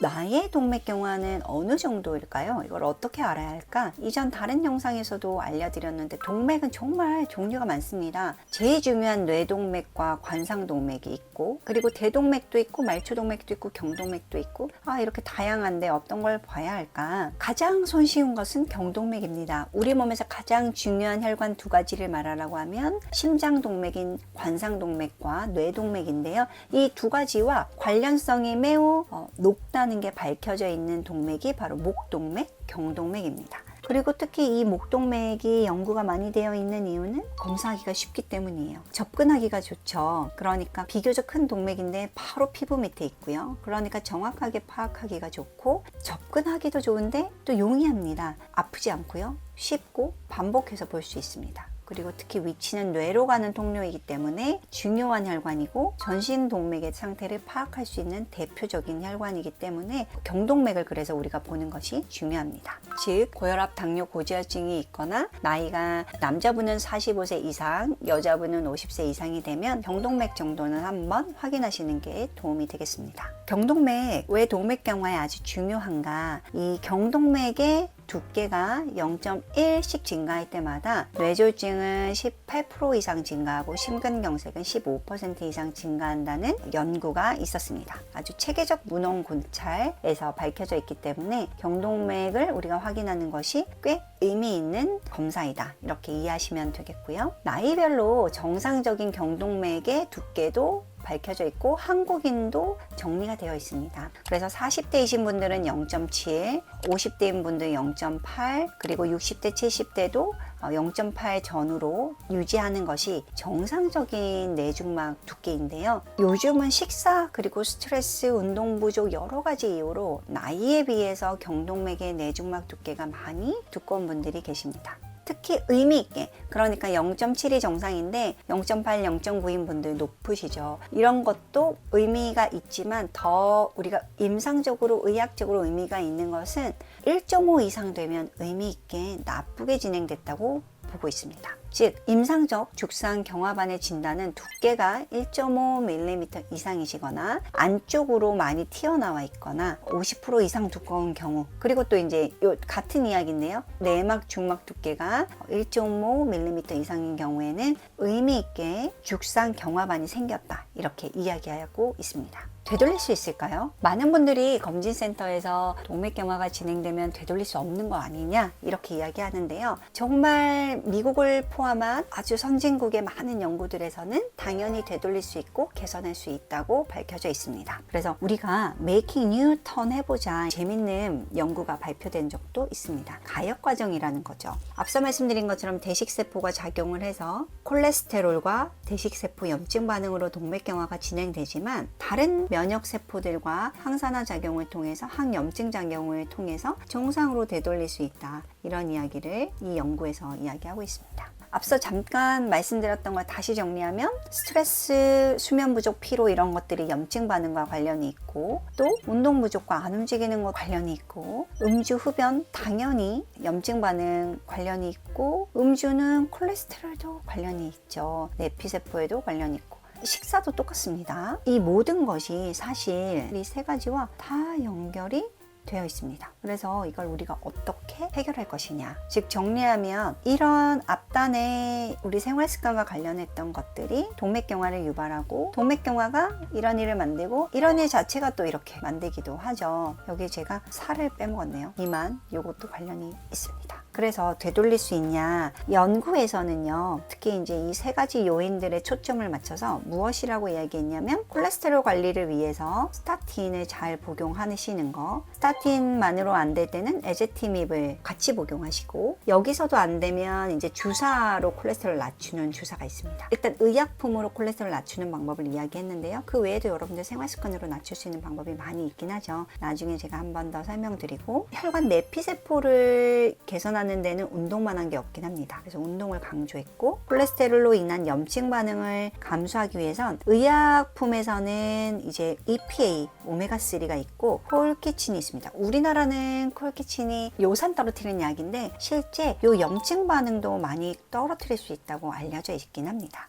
나의 동맥경화는 어느 정도일까요? 이걸 어떻게 알아야 할까? 이전 다른 영상에서도 알려드렸는데 동맥은 정말 종류가 많습니다. 제일 중요한 뇌동맥과 관상동맥이 있고 그리고 대동맥도 있고 말초동맥도 있고 경동맥도 있고 아 이렇게 다양한데 어떤 걸 봐야 할까? 가장 손쉬운 것은 경동맥입니다. 우리 몸에서 가장 중요한 혈관 두 가지를 말하라고 하면 심장동맥인 관상동맥과 뇌동맥인데요. 이 두 가지와 관련성이 매우 어, 높다 는 게 밝혀져 있는 동맥이 바로 목동맥, 경동맥입니다. 그리고 특히 이 목동맥이 연구가 많이 되어 있는 이유는 검사하기가 쉽기 때문이에요. 접근하기가 좋죠. 그러니까 비교적 큰 동맥인데 바로 피부 밑에 있고요. 그러니까 정확하게 파악하기가 좋고 접근하기도 좋은데 또 용이합니다. 아프지 않고요. 쉽고 반복해서 볼 수 있습니다. 그리고 특히 위치는 뇌로 가는 통로이기 때문에 중요한 혈관이고 전신 동맥의 상태를 파악할 수 있는 대표적인 혈관이기 때문에 경동맥을 그래서 우리가 보는 것이 중요합니다. 즉 고혈압, 당뇨, 고지혈증이 있거나 나이가 남자분은 45세 이상, 여자분은 50세 이상이 되면 경동맥 정도는 한번 확인하시는 게 도움이 되겠습니다. 경동맥 왜 동맥경화에 아주 중요한가? 이 경동맥의 두께가 0.1씩 증가할 때마다 뇌졸중은 18% 이상 증가하고 심근경색은 15% 이상 증가한다는 연구가 있었습니다. 아주 체계적 문헌 관찰에서 밝혀져 있기 때문에 경동맥을 우리가 확인하는 것이 꽤 의미 있는 검사이다. 이렇게 이해하시면 되겠고요. 나이별로 정상적인 경동맥의 두께도 밝혀져 있고 한국인도 정리가 되어 있습니다. 그래서 40대이신 분들은 0.7, 50대인 분들 0.8, 그리고 60대, 70대도 0.8 전후로 유지하는 것이 정상적인 내중막 두께인데요. 요즘은 식사 그리고 스트레스, 운동 부족 여러 가지 이유로 나이에 비해서 경동맥의 내중막 두께가 많이 두꺼운 분들이 계십니다. 특히 의미 있게 그러니까 0.7이 정상인데 0.8, 0.9인 분들 높으시죠. 이런 것도 의미가 있지만 더 우리가 임상적으로 의학적으로 의미가 있는 것은 1.5 이상 되면 의미 있게 나쁘게 진행됐다고 보고 있습니다. 즉 임상적 죽상 경화반의 진단은 두께가 1.5mm 이상이시거나 안쪽으로 많이 튀어나와 있거나 50% 이상 두꺼운 경우 그리고 또 이제 요 같은 이야기인데요. 내막 중막 두께가 1.5mm 이상인 경우에는 의미 있게 죽상 경화반이 생겼다 이렇게 이야기하고 있습니다. 되돌릴 수 있을까요? 많은 분들이 검진센터에서 동맥경화가 진행되면 되돌릴 수 없는 거 아니냐 이렇게 이야기하는데요. 정말 미국을 포함한 아주 선진국의 많은 연구들에서는 당연히 되돌릴 수 있고 개선할 수 있다고 밝혀져 있습니다. 그래서 우리가 메이킹 뉴턴 해보자 재밌는 연구가 발표된 적도 있습니다. 가역 과정이라는 거죠. 앞서 말씀드린 것처럼 대식세포가 작용을 해서 콜레스테롤과 대식세포 염증 반응으로 동맥경화가 진행되지만 다른 면역 세포들과 항산화 작용을 통해서 항염증 작용을 통해서 정상으로 되돌릴 수 있다. 이런 이야기를 이 연구에서 이야기하고 있습니다. 앞서 잠깐 말씀드렸던 걸 다시 정리하면 스트레스, 수면 부족, 피로 이런 것들이 염증 반응과 관련이 있고 또 운동 부족과 안 움직이는 것 관련이 있고 음주, 흡연 당연히 염증 반응 관련이 있고 음주는 콜레스테롤도 관련이 있죠. 내피 세포에도 관련이 있고 식사도 똑같습니다. 이 모든 것이 사실 이 세 가지와 다 연결이 되어 있습니다. 그래서 이걸 우리가 어떻게 해결할 것이냐. 즉, 정리하면 이런 앞단에 우리 생활 습관과 관련했던 것들이 동맥경화를 유발하고 동맥경화가 이런 일을 만들고 이런 일 자체가 또 이렇게 만들기도 하죠. 여기 제가 살을 빼먹었네요. 비만, 요것도 관련이 있습니다. 그래서 되돌릴 수 있냐? 연구에서는요, 특히 이제 이 세 가지 요인들의 초점을 맞춰서 무엇이라고 이야기했냐면 콜레스테롤 관리를 위해서 스타틴을 잘 복용하시는 거, 스타틴만으로 안 될 때는 에제티밉을 같이 복용하시고 여기서도 안 되면 이제 주사로 콜레스테롤 낮추는 주사가 있습니다. 일단 의약품으로 콜레스테롤 낮추는 방법을 이야기했는데요. 그 외에도 여러분들 생활 습관으로 낮출 수 있는 방법이 많이 있긴 하죠. 나중에 제가 한 번 더 설명드리고 혈관 내피세포를 개선하는 데는 운동만 한 게 없긴 합니다. 그래서 운동을 강조했고 콜레스테롤로 인한 염증 반응을 감수하기 위해선 의약품에서는 이제 EPA 오메가3가 있고 콜키친이 있습니다. 우리나라는 콜키친이 요산 떨어뜨리는 약인데 실제 요 염증 반응도 많이 떨어뜨릴 수 있다고 알려져 있긴 합니다.